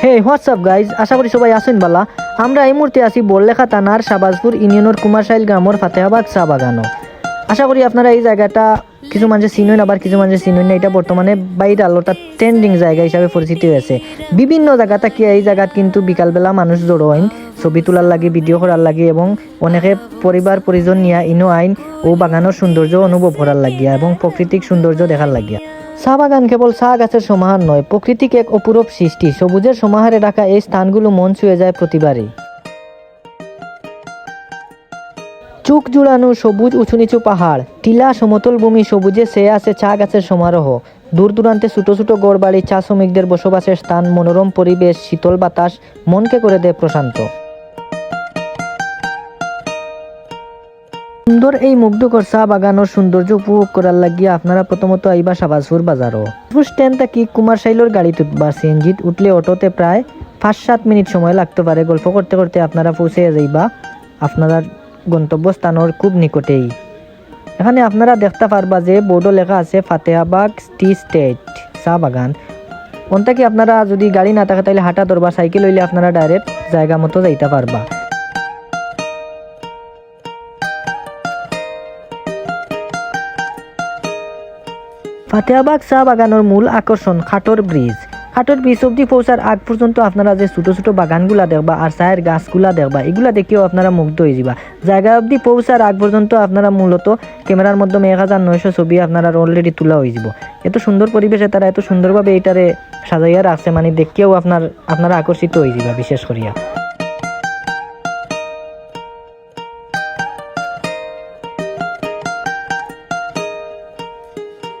হে WhatsApp guys আশা করি সবাই আসেন বালা আমরা এই মুহূর্তে আছি বললেখা থানার শাহবাজপুর ইউনিয়নের কুমারশাইল গ্রামের ফাতেহাবাদ চা বাগানও আশা করি আপনারা এই জায়গাটা কিছু মানুষে চিনুন আবার কিছু মানুষে চিনুন না, এটা বর্তমানে ভাইরাল ওটা ট্রেন্ডিং জায়গা হিসাবে পরিচিত হয়েছে। বিভিন্ন জায়গাটা কি এই জায়গাত কিন্তু বিকালবেলা মানুষ জড়ো হইন, ছবি তোলার লাগে ভিডিও করার লাগে, এবং অনেকে পরিবার, পরিজন নিয়ে ইনো আইন, ও বাগানের সৌন্দর্য অনুভব করার লাগিয়া এবং প্রাকৃতিক সৌন্দর্য দেখার লাগিয়া চা বাগান কেবল চা গাছের সমাহার নয় প্রকৃতিক এক অপূরব সৃষ্টি সবুজের সমাহারে রাখা এই স্থানগুলো মন ছুঁয়ে যায় প্রতিবারই চোখ জুড়ানো সবুজ উঁচু নিচু পাহাড়। টিলা সমতল ভূমি সবুজে চেয়ে আছে চা গাছের সমারোহ। দূর দূরান্তে ছোট ছোট গড়বাড়ি, চা শ্রমিকদের বসবাসের স্থান, মনোরম পরিবেশ, শীতল বাতাস, মনকে করে দেয় প্রশান্ত। সুন্দর এই মুগ্ধকর চা বাগানোর সৌন্দর্য উপভোগ করার লাগিয়ে আপনারা প্রথমত আইবা সাবাজপুর বাজারও। স্ট্যান্ড থাকি কুমার সাইলোর গাড়িতে উঠবা সিএনজিত উঠলে অটোতে প্রায় পাঁচ সাত মিনিট সময় লাগতে পারে। গল্প করতে করতে আপনারা পৌঁছে যাইবা। আপনারা গন্তব্যস্থানের খুব নিকটেই। এখানে আপনারা দেখতে পারবা যে বোর্ডও লেখা আছে ফাতেহাবাগ টি স্টেট চা বাগান। ওনটা কি আপনারা যদি গাড়ি না থাকে তাহলে হাঁটা ধরবা সাইকেল হইলে আপনারা ডাইরেক্ট জায়গা মতো যাইতে পারবা। ফাতেহাবাগ চা বাগানের মূল আকর্ষণ, খাটর ব্রিজ। খাটর ব্রিজ অব্দি পৌঁছার আগ পর্যন্ত আপনারা যে ছোট ছোট বাগানগুলা দেখবা আর চায়ের গাছগুলা দেখবা এগুলা দেখেও আপনারা মুগ্ধ হয়ে যাবা জায়গা অব্দি পৌঁছার আগ পর্যন্ত আপনারা মূলত ক্যামেরার মাধ্যমে এক হাজার নয়শো ছবি আপনারা অলরেডি তোলা হয়ে যাব এত সুন্দর পরিবেশে তারা এত সুন্দরভাবে এটারে সাজাইয়া রাখছে মানে দেখেও আপনার আপনারা আকর্ষিত হয়ে যাবা বিশেষ করিয়া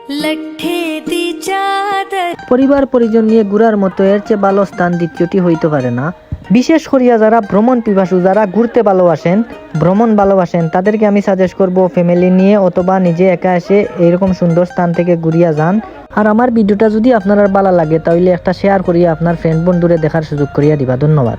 लठ्ठे दी चादर পরিবার পরিজন নিয়ে ঘুরার মতো এর চেয়ে ভালো স্থান দ্বিতীয়টি হইতে পারে না। বিশেষ করিয়া যারা ভ্রমণ পিপাসু, যারা ঘুরতে ভালোবাসেন, ভ্রমণ ভালোবাসেন, তাদেরকে আমি সাজেস্ট করব ফ্যামিলি নিয়ে অথবা নিজে একা এসে এইরকম সুন্দর স্থান থেকে ঘুরিয়া যান। আর আমার ভিডিওটা যদি আপনার ভালো লাগে, তাহলে একটা শেয়ার করিয়া আপনার ফ্রেন্ড বন্ধুরে দেখার সুযোগ করিয়া দিবা। ধন্যবাদ।